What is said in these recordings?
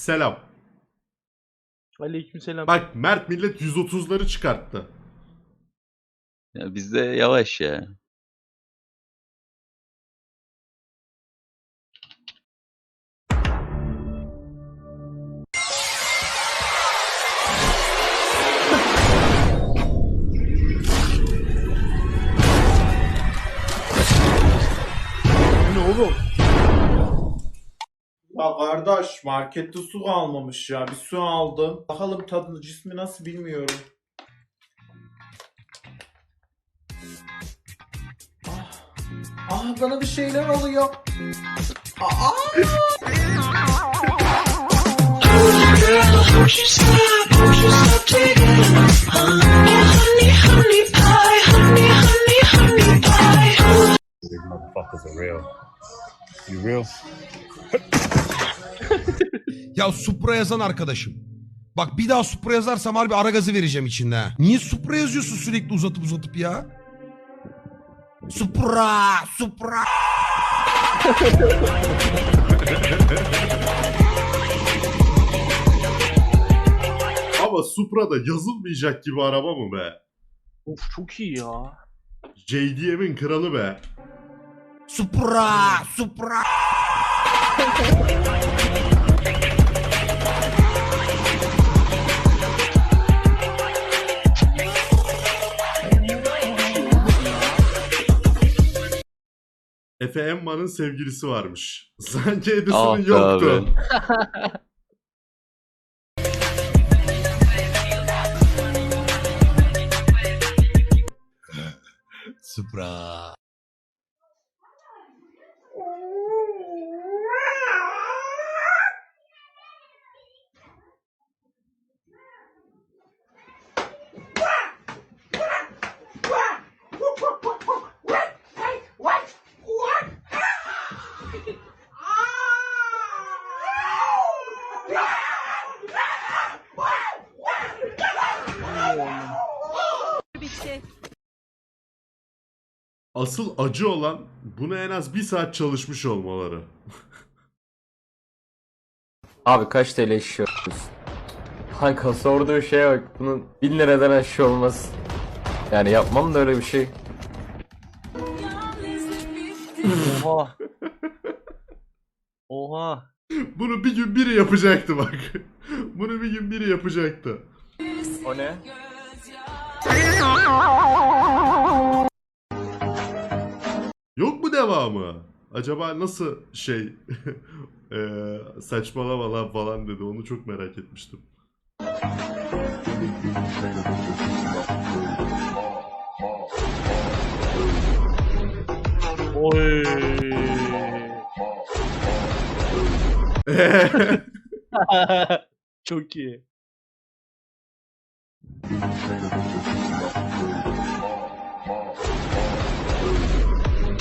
Selam. Aleykümselam. Bak Mert millet 130'ları çıkarttı. Ya bizde yavaş ya. Ne oğlum? Kardeş markette su kalmamış ya. Bir su aldım. Bakalım tadını cismi nasıl bilmiyorum. Ah, ah bana bir şeyler oluyor. Aa! These motherfuckers are real. You real? Ya Supra yazan arkadaşım. Bak bir daha Supra yazarsam harbi ara gazı vereceğim içinde. ha. Niye Supra yazıyorsun sürekli uzatıp uzatıp ya? Supra, Supra. Ama Supra'da yazılmayacak gibi araba mı be? Of çok iyi ya. JDM'in kralı be. Supra, Supra. Efe Emma'nın sevgilisi varmış. Sanki Ah Edison'un be yoktu. abi. Supra. Asıl acı olan bunu en az bir saat çalışmış olmaları. Abi kaç TL işiyoruz? Kanka sorduğu şeye bak. Bunun 1000 liradan aşağı olmaz. Yani yapmam da öyle bir şey. Oha. Oha. Bunu bir gün biri yapacaktı bak. Bunu bir gün biri yapacaktı. O ne? Yok mu devamı? Acaba nasıl şey eee saçmalama lan falan dedi onu çok merak etmiştim. Oy. çok iyi.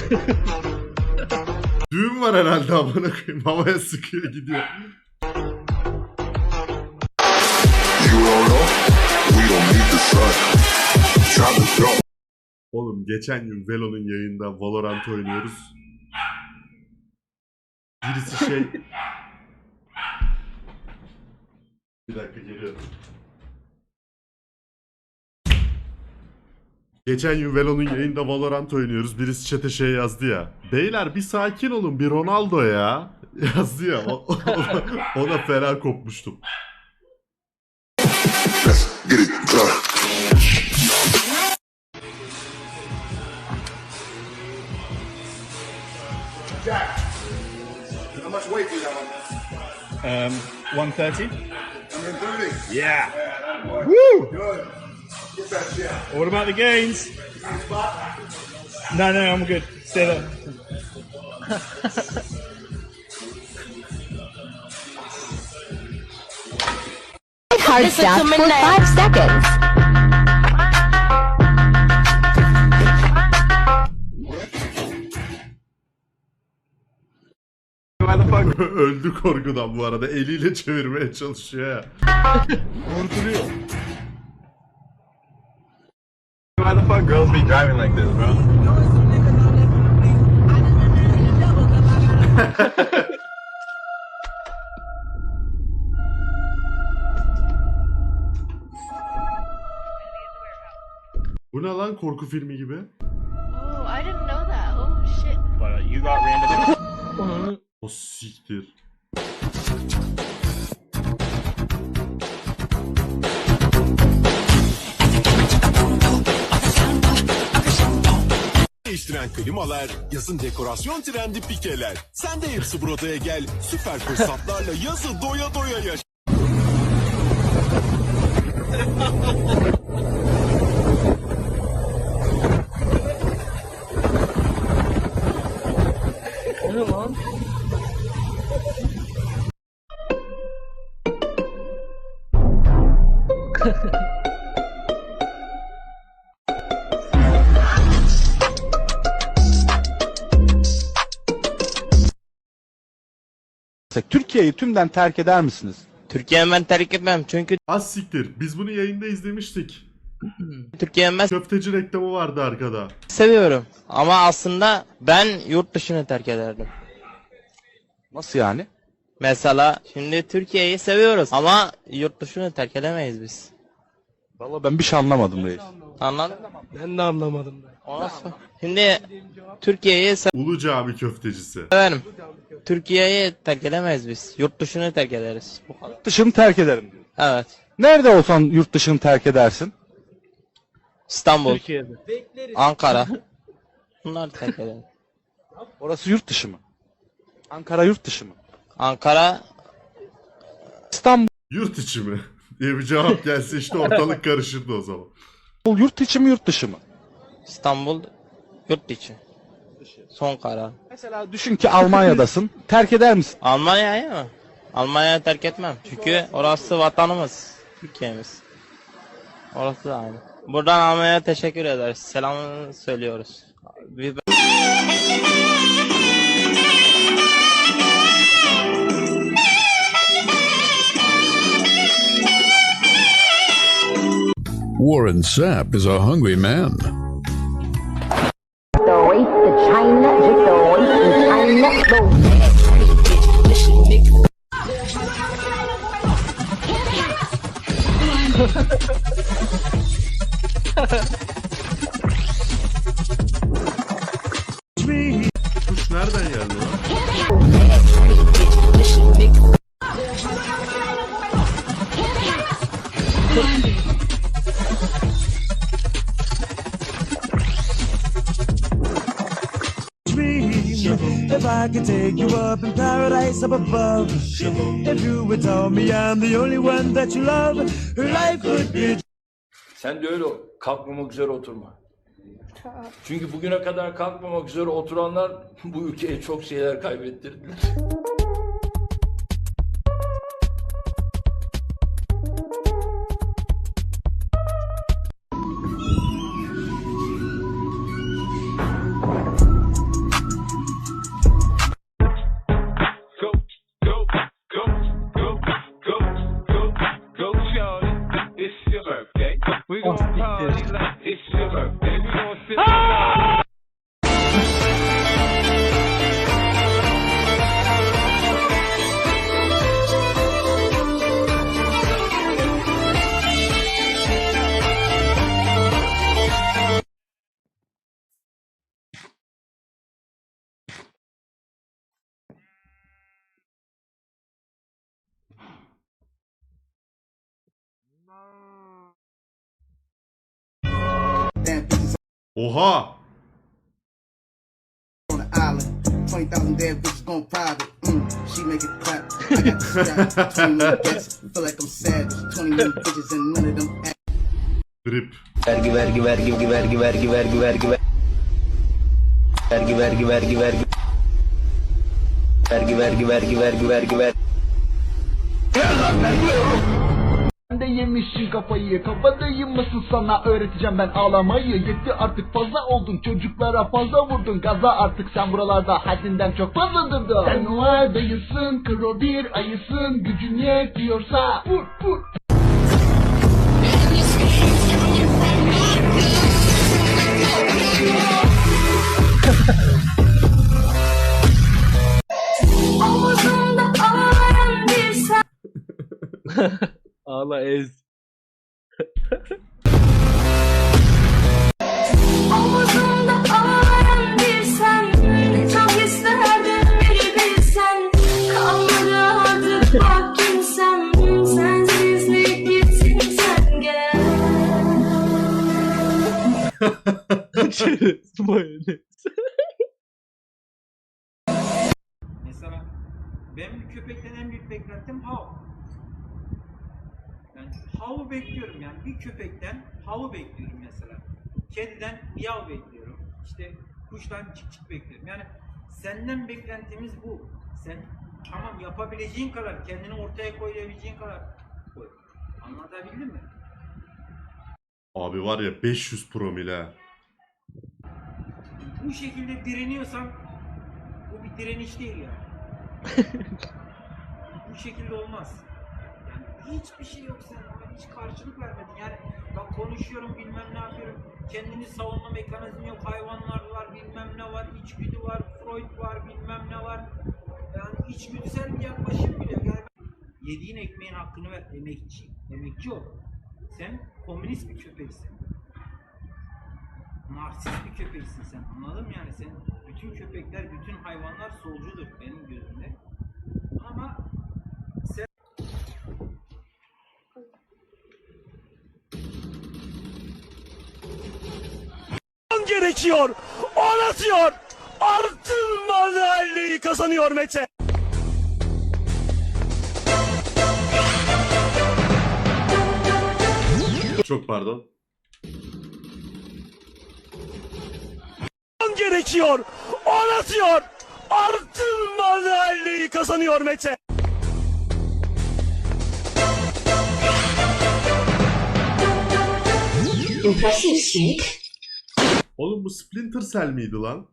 Düğün var herhalde amına koyayım havaya sıkıyor gidiyor. Oğlum geçen gün Velo'nun yayında Valorant oynuyoruz. Birisi şey... Bir dakika geliyorum. Geçen gün Velo'nun yayında Valorant oynuyoruz. Birisi chat'e şey yazdı ya. Beyler bir sakin olun bir Ronaldo ya. Yazdı ya. O- ona, ona fena kopmuştum. Let's get it done. How much weight do you have on this? Um, 130. 130. Yeah. Good. Get that shit. What about the gains? No, no, I'm good. Stay there. Hard stop for five seconds. Öldü korkudan bu arada. Eliyle çevirmeye çalışıyor ya. Vurduruyor. Why the fuck girls be driving like this, bro? Bu ne lan korku filmi gibi? Oh, I didn't know that. Oh shit. But you got random. o siktir. Değiştiren klimalar, yazın dekorasyon trendi pikeler. Sen de hepsi buradaya gel. Süper fırsatlarla yazı doya doya yaşa. Türkiye'yi tümden terk eder misiniz? Türkiye'yi ben terk etmem çünkü Az siktir. Biz bunu yayında izlemiştik. Türkiye'yi ben Köfteci reklamı vardı arkada. seviyorum. Ama aslında ben yurt dışını terk ederdim. Nasıl yani? Mesela şimdi Türkiye'yi seviyoruz ama yurt dışını terk edemeyiz biz. Vallahi ben bir şey anlamadım reis. Anladın mı? Ben de anlamadım. Şimdi Türkiye'yi Ulu Cami köftecisi. severim. Türkiye'yi terk edemeyiz biz. Yurt dışını terk ederiz. Bu kadar. Yurt dışını terk ederim diyor. Evet. Nerede olsan yurt dışını terk edersin? İstanbul, Türkiye'de. Ankara. Bunları terk ederim. Orası yurt dışı mı? Ankara yurt dışı mı? Ankara İstanbul Yurt içi mi? diye bir cevap gelse işte ortalık karışırdı o zaman. yurt içi mi yurt dışı mı? İstanbul yurt içi. Son karar. Mesela düşün ki Almanya'dasın. terk eder misin? Almanya'yı mı? Almanya'yı terk etmem. Çünkü orası vatanımız. Türkiye'miz. Orası da aynı. Buradan Almanya'ya teşekkür ederiz. Selam söylüyoruz. Bir Warren Sapp is a hungry man. Paradise up above. If you would tell me I'm the only one that you love, life would be Sen de öyle kalkmamak üzere oturma. Çünkü bugüne kadar kalkmamak üzere oturanlar bu ülkeye çok şeyler kaybettirdiler. Act. Drip. Vergi vergi vergi vergi vergi vergi vergi vergi vergi vergi vergi vergi vergi vergi vergi vergi vergi vergi Sen de yemişsin kafayı Kafadayım mısın sana? Öğreteceğim ben ağlamayı. Yetti artık fazla oldun. Çocuklara fazla vurdun. Gaza artık sen buralarda. Haddinden çok fazla durdun. Sen o dayısın kro bir ayısın. Gücün yetiyorsa vur vur Ağla ez. Omuzumda ağlayan bir sen Ne çok isterdim biri bilsen Kalmadı artık bak kimsem Sensizlik gitsin sen gel Mesela benim köpekten en büyük beklentim hav. Yani havu bekliyorum yani bir köpekten havu bekliyorum mesela. Kediden miyav bekliyorum. İşte kuştan çık çık bekliyorum. Yani senden beklentimiz bu. Sen tamam yapabileceğin kadar kendini ortaya koyabileceğin kadar koy. Anlatabildim mi? Abi var ya 500 promile. bu şekilde direniyorsan bu bir direniş değil yani. bu şekilde olmaz. Hiçbir şey yok sen ama hiç karşılık vermedin. Yani bak konuşuyorum bilmem ne yapıyorum. Kendini savunma mekanizmi yok. Hayvanlar var bilmem ne var. içgüdü var. Freud var bilmem ne var. Yani içgüdüsel bir yaklaşım bile. Yani yediğin ekmeğin hakkını ver. Emekçi. Emekçi ol. Sen komünist bir köpeksin narsist bir köpeksin sen anladın mı yani sen bütün köpekler bütün hayvanlar solcudur benim gerekiyor. On atıyor. Artın manuelliği kazanıyor Mete. Çok pardon. gerekiyor. On atıyor. Artın manuelliği kazanıyor Mete. Oğlum bu Splinter Cell miydi lan?